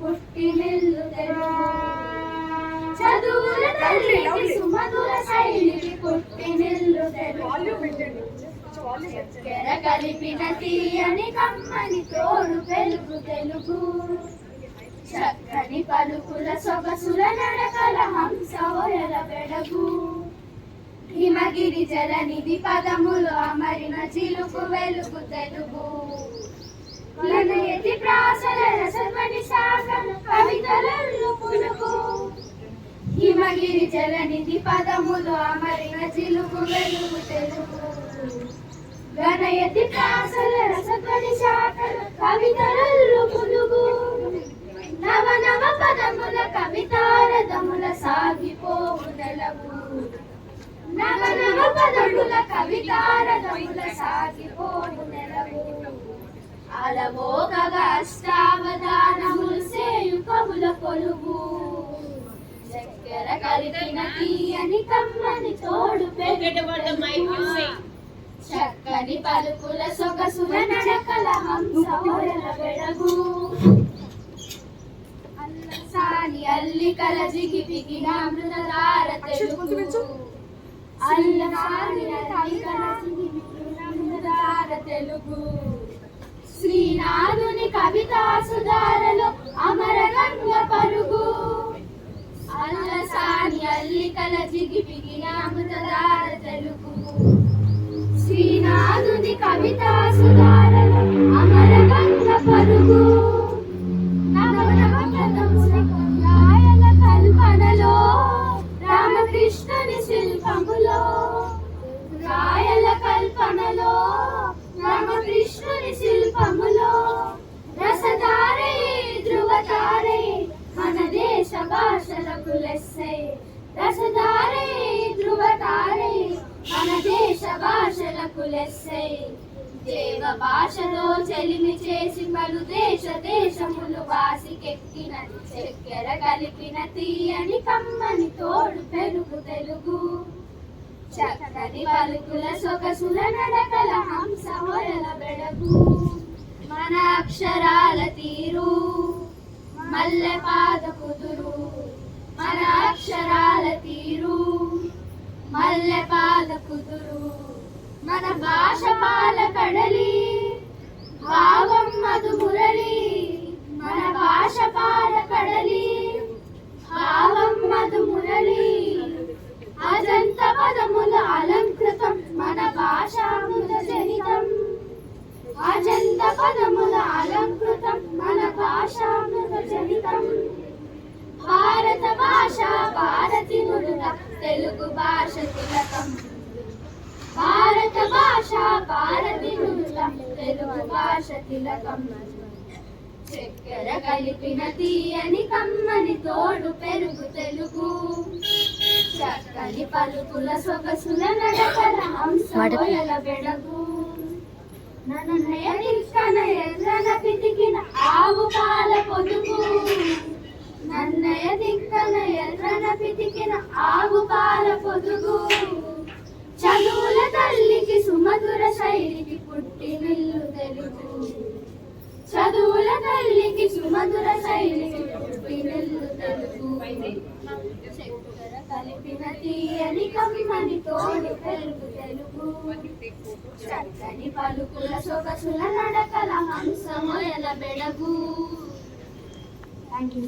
పుట్టినిల్లు తెలుగు చదువుల తల్లికి సుమధుర శైలికి పుట్టినిల్లు తెలుగు చక్కెర కలిపిన తీయని కమ్మని తోడు పెలుగు తెలుగు. చక్కని పలుకుల సొగసుల నడకల హంస ఒయల బెడగు హిమగిరి జలనిధి పదములు అమరిన చిలుకు వెలుగు తెలుగు. ప్రణయతి ప్రాసల రసమణి సాగను కవితలల్లు పులుగు హిమగిరి జలనిధి పదములు అమరిన చిలుకు వెలుగు తెలుగు గణయతి ప్రాసల రసధ్వని శాఖలు కవితలల్లు పులుగు నవ నవ పదముల కవితారథముల సాగిపోవు నెలవు నవ నవ పదముల కవితారథముల అలవోకగా అష్టావధానములు సేయు కవుల కొలువు. చక్కెర కలిపిన తీయని కమ్మని తోడు చక్కని పలుకుల సొగసుల నడకల హంస ఒరల వెడగు. అల్లసాని అల్లికల జిగి బిగిన అమృతధార తెలుగు. అల్లసాని అల్లికల జిగి బిగిన అమృతధార తెలుగు. శ్రీనాథుని కవితా సుధారలు అమరగంగ పరుగు. అల్లసాని అల్లికల జిగిపిగిన అమృతదార తెలుగు శ్రీనాథుని కవితా అమరగంగ పరుగు. భాషలకు మన దేశ భాషలకు దేవ భాషలో చెలిమి చేసి పలు దేశ దేశములు వాసికెక్కిన చక్కెర కలిపిన తీయని కమ్మని తోడు పెరుగు తెలుగు. చక్కని పలుకుల సొగసుల నడకల హంస ఒరల బెడగు. మన అక్షరాల తీరు మల్లె పాదపు భాషపాల కడలి భావం మధు మురళి మన భాషపాల కడలి భావం మధు మురళి అజంత పదముల అలంకృతం మన భాషాముల జనితం అజంత పదముల అలంకృతం మన భాషాముల జనితం భారత భాష భారతి నుడుల తెలుగు భాష తిలకం. భారత భాష భారతి తెలుగు భాష తిలకమ్మ చక్కెర కలిపిన తీయని కమ్మని తోడు పెరుగు తెలుగు. చక్కని పలుకుల సొగసుల నడకల హంసల బెడగు నన్నయ నిక్కన ఎర్రన పితికిన ఆవు పాల పొదుగు. నన్నయ దిక్కన ఎర్రన పితికిన ఆవు పాల పొదుగు. చదువుల తల్లికి సుమధుర శైలికి పుట్టినిల్లు తెలుగు చదువుల తల్లికి సుమధుర శైలికి పుట్టినిల్లు తెలుగు చక్కెర కలిపిన తీయని కమ్మని తోడు తెలుగు తెలుగు. చక్కని పలుకుల సొగసుల నడకల హంసమొయల బెడగు. Thank you